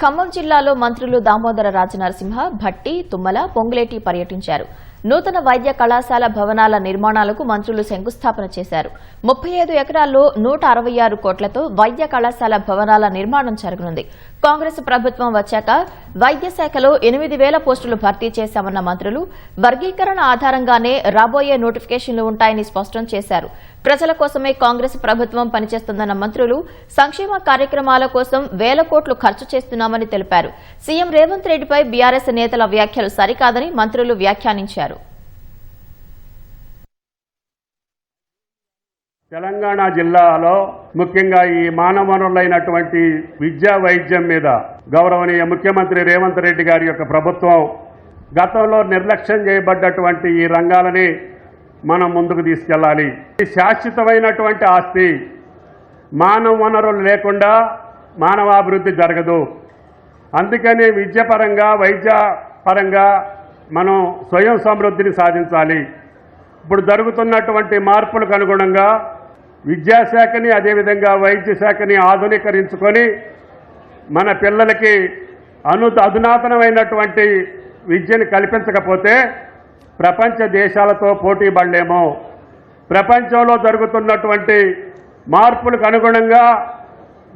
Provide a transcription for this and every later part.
ఖమ్మం జిల్లాలో మంత్రులు దామోదర రాజనరసింహ భట్టి తుమ్మల పొంగులేటి పర్యటించారు. నూతన వైద్య కళాశాల భవనాల నిర్మాణాలకు మంత్రులు శంకుస్థాపన చేశారు. ముప్పై ఐదు ఎకరాల్లో నూట అరవై ఆరు కోట్లతో వైద్య కళాశాల భవనాల నిర్మాణం జరగనుంది. కాంగ్రెస్ ప్రభుత్వం వచ్చాక వైద్య శాఖలో ఎనిమిది వేల పోస్టులు భర్తీ చేశామన్న మంత్రులు వర్గీకరణ ఆధారంగానే రాబోయే నోటిఫికేషన్లు ఉంటాయని స్పష్టం చేశారు. ప్రజల కోసమే కాంగ్రెస్ ప్రభుత్వం పనిచేస్తుందన్న మంత్రులు సంక్షేమ కార్యక్రమాల కోసం వేల కోట్లు ఖర్చు చేస్తున్నామని తెలిపారు. సీఎం రేవంత్ రెడ్డిపై బీఆర్ఎస్ నేతల వ్యాఖ్యలు సరికాదని మంత్రులు వ్యాఖ్యానించారు. తెలంగాణ జిల్లాలో ముఖ్యంగా ఈ మానవ వనరులైనటువంటి విద్యా వైద్యం మీద గౌరవనీయ ముఖ్యమంత్రి రేవంత్ రెడ్డి గారి యొక్క ప్రభుత్వం గతంలో నిర్లక్ష్యం చేయబడ్డటువంటి ఈ రంగాలని మనం ముందుకు తీసుకెళ్ళాలి. ఈ శాశ్వతమైనటువంటి ఆస్తి మానవ వనరులు లేకుండా మానవాభివృద్ధి జరగదు. అందుకని విద్యపరంగా వైద్య పరంగా మనం స్వయం సమృద్ధిని సాధించాలి. ఇప్పుడు జరుగుతున్నటువంటి మార్పులకు అనుగుణంగా విద్యాశాఖని అదేవిధంగా వైద్య శాఖని ఆధునీకరించుకొని మన పిల్లలకి అను అధునాతనమైనటువంటి విద్యను కల్పించకపోతే ప్రపంచ దేశాలతో పోటీ పడలేము. ప్రపంచంలో జరుగుతున్నటువంటి మార్పులకు అనుగుణంగా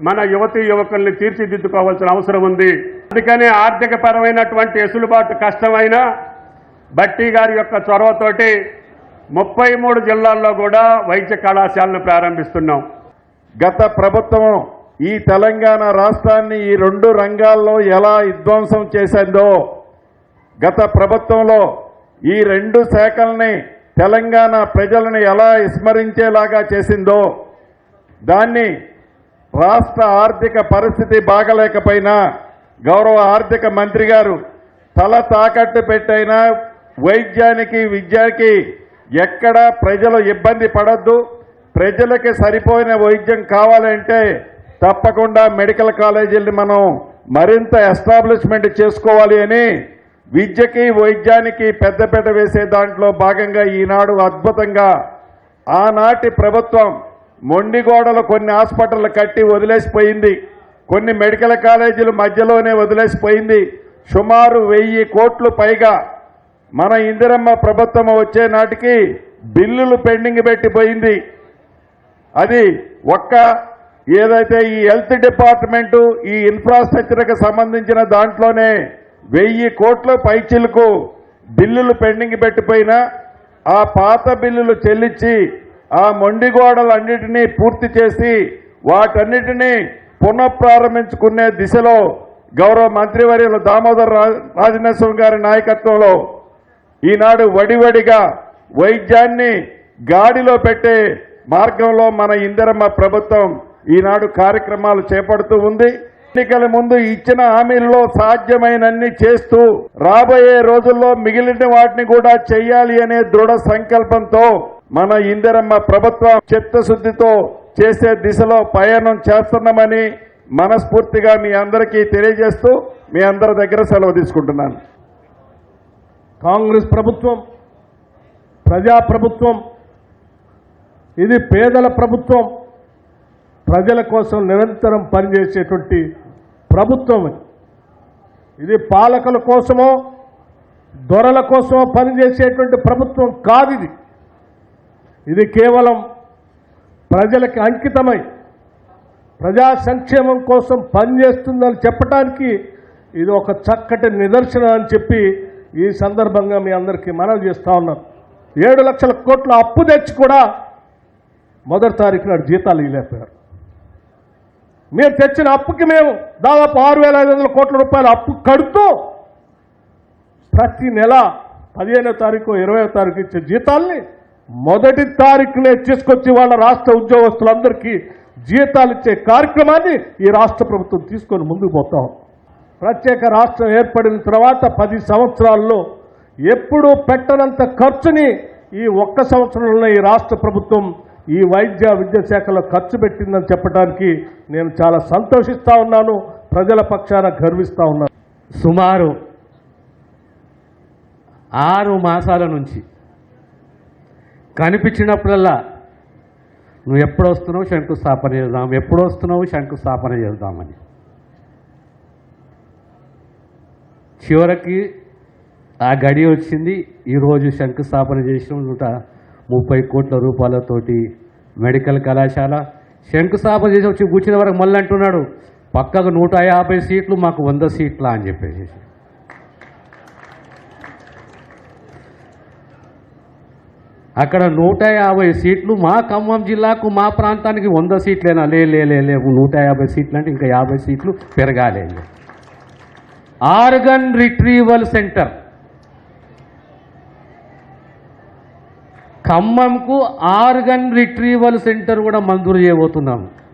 మన యువతి యువకుల్ని తీర్చిదిద్దుకోవాల్సిన అవసరం ఉంది. అందుకని ఆర్థిక పరమైనటువంటి ఎసులుబాటు కష్టమైన బట్టి గారి యొక్క చొరవతోటి ముప్పై మూడు జిల్లాల్లో కూడా వైద్య కళాశాలను ప్రారంభిస్తున్నాం. గత ప్రభుత్వం ఈ తెలంగాణ రాష్ట్రాన్ని ఈ రెండు రంగాల్లో ఎలా విధ్వంసం చేసిందో గత ప్రభుత్వంలో ఈ రెండు శాఖల్ని తెలంగాణ ప్రజలను ఎలా విస్మరించేలాగా చేసిందో దాన్ని రాష్ట్ర ఆర్థిక పరిస్థితి బాగలేకపోయినా గౌరవ ఆర్థిక మంత్రి గారు తల తాకట్టు పెట్టైనా వైద్యానికి విద్యకి ఎక్కడ ప్రజలు ఇబ్బంది పడద్దు. ప్రజలకి సరిపోయిన వైద్యం కావాలంటే తప్పకుండా మెడికల్ కాలేజీల్ని మనం మరింత ఎస్టాబ్లిష్మెంట్ చేసుకోవాలి అని విద్యకి వైద్యానికి పెద్దపీట వేసే దాంట్లో భాగంగా ఈనాడు అద్భుతంగా ఆనాటి ప్రభుత్వం మొండిగోడలు కొన్ని హాస్పిటల్ కట్టి వదిలేసిపోయింది. కొన్ని మెడికల్ కాలేజీలు మధ్యలోనే వదిలేసిపోయింది. సుమారు వెయ్యి కోట్లు పైగా మన ఇందిరమ్మ ప్రభుత్వం వచ్చే నాటికి బిల్లులు పెండింగ్ పెట్టిపోయింది. అది ఒక్క ఏదైతే ఈ హెల్త్ డిపార్ట్మెంటు ఈ ఇన్ఫ్రాస్ట్రక్చర్కి సంబంధించిన దాంట్లోనే వెయ్యి కోట్ల పైచిలకు బిల్లులు పెండింగ్ పెట్టిపోయినా ఆ పాత బిల్లులు చెల్లించి ఆ మొండిగోడలన్నిటినీ పూర్తి చేసి వాటన్నిటినీ పునఃప్రారంభించుకునే దిశలో గౌరవ మంత్రివర్యులు దామోదర్ రా- రాజనరసింహ గారి నాయకత్వంలో ఈనాడు వడివడిగా వైద్యాన్ని గాడిలో పెట్టే మార్గంలో మన ఇందిరమ్మ ప్రభుత్వం ఈనాడు కార్యక్రమాలు చేపడుతూ ఉంది. ఎన్నికల ముందు ఇచ్చిన హామీల్లో సాధ్యమైనన్ని చేస్తూ రాబోయే రోజుల్లో మిగిలిన వాటిని కూడా చేయాలి అనే దృఢ సంకల్పంతో మన ఇందిరమ్మ ప్రభుత్వం చిత్తశుద్ధితో చేసే దిశలో పయనం చేస్తున్నామని మనస్ఫూర్తిగా మీ అందరికీ తెలియజేస్తూ మీ అందరి దగ్గర సెలవు తీసుకుంటున్నాను. కాంగ్రెస్ ప్రభుత్వం ప్రజాప్రభుత్వం ఇది పేదల ప్రభుత్వం ప్రజల కోసం నిరంతరం పనిచేసేటువంటి ప్రభుత్వం ఇది. పాలకుల కోసమో దొరల కోసమో పనిచేసేటువంటి ప్రభుత్వం కాదు ఇది ఇది కేవలం ప్రజలకి అంకితమై ప్రజా సంక్షేమం కోసం పనిచేస్తుందని చెప్పడానికి ఇది ఒక చక్కటి నిదర్శనం అని చెప్పి ఈ సందర్భంగా మీ అందరికీ మనవి చేస్తూ ఉన్నాను. ఏడు లక్షల కోట్ల అప్పు తెచ్చి కూడా మొదటి తారీఖు నాడు జీతాలు ఇవ్వలేకపోయారు. మీరు తెచ్చిన అప్పుకి మేము దాదాపు ఆరు వేల ఐదు వందల కోట్ల రూపాయల అప్పు కడుతూ ప్రతి నెల పదిహేనో తారీఖు ఇరవయో తారీఖు ఇచ్చే జీతాల్ని మొదటి తారీఖునే తీసుకొచ్చి వాళ్ళ రాష్ట్ర ఉద్యోగస్తులందరికీ జీతాలు ఇచ్చే కార్యక్రమాన్ని ఈ రాష్ట్ర ప్రభుత్వం తీసుకొని ముందుకు పోతాం ప్రత్యేక రాష్ట్రం ఏర్పడిన తర్వాత పది సంవత్సరాల్లో ఎప్పుడూ పెట్టనంత ఖర్చుని ఈ ఒక్క సంవత్సరంలో ఈ రాష్ట్ర ప్రభుత్వం ఈ వైద్య విద్యా శాఖలో ఖర్చు పెట్టిందని చెప్పడానికి నేను చాలా సంతోషిస్తూ ఉన్నాను ప్రజల పక్షాన గర్విస్తూ ఉన్నాను. సుమారు ఆరు మాసాల నుంచి కనిపించినప్పుడల్లా నువ్వు ఎప్పుడు వస్తున్నావు శంకుస్థాపన చేద్దాం ఎప్పుడు వస్తున్నావు శంకుస్థాపన చేద్దామని. చివరికి ఆ గడి వచ్చింది. ఈరోజు శంకుస్థాపన చేసిన నూట ముప్పై కోట్ల రూపాయలతోటి మెడికల్ కళాశాల శంకుస్థాపన చేసి వచ్చి కూర్చునే వరకు మళ్ళీ అంటున్నాడు పక్కకు నూట యాభై సీట్లు మాకు వంద సీట్లా అని చెప్పేసి. అక్కడ నూట యాభై సీట్లు మా ఖమ్మం జిల్లాకు మా ప్రాంతానికి వంద సీట్లేనా? లే లే లే లే నూట యాభై సీట్లు అంటే ఇంకా యాభై సీట్లు పెరగాలి. Organ retrieval centre. ఖమ్మంకు organ retrieval centre కూడా మంజూరు చేయబోతున్నాము.